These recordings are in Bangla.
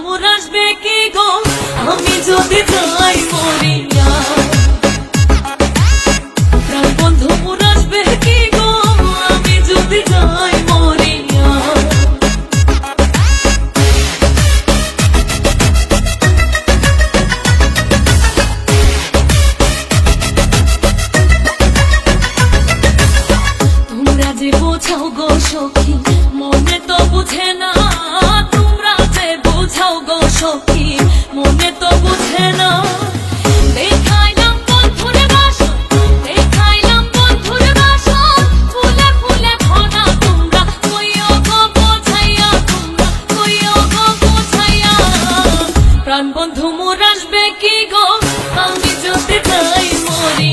তোমরা আসবে কি গো? আমি যদি যাই মরিয়া। বন্ধু মোর আসবে কি গো? আমি যদি তাই মরি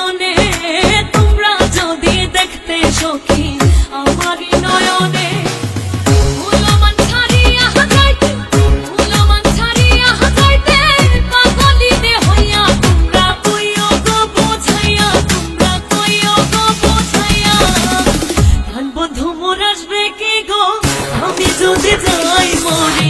খবর আসবে কি গো? আমি যদি যাই মরে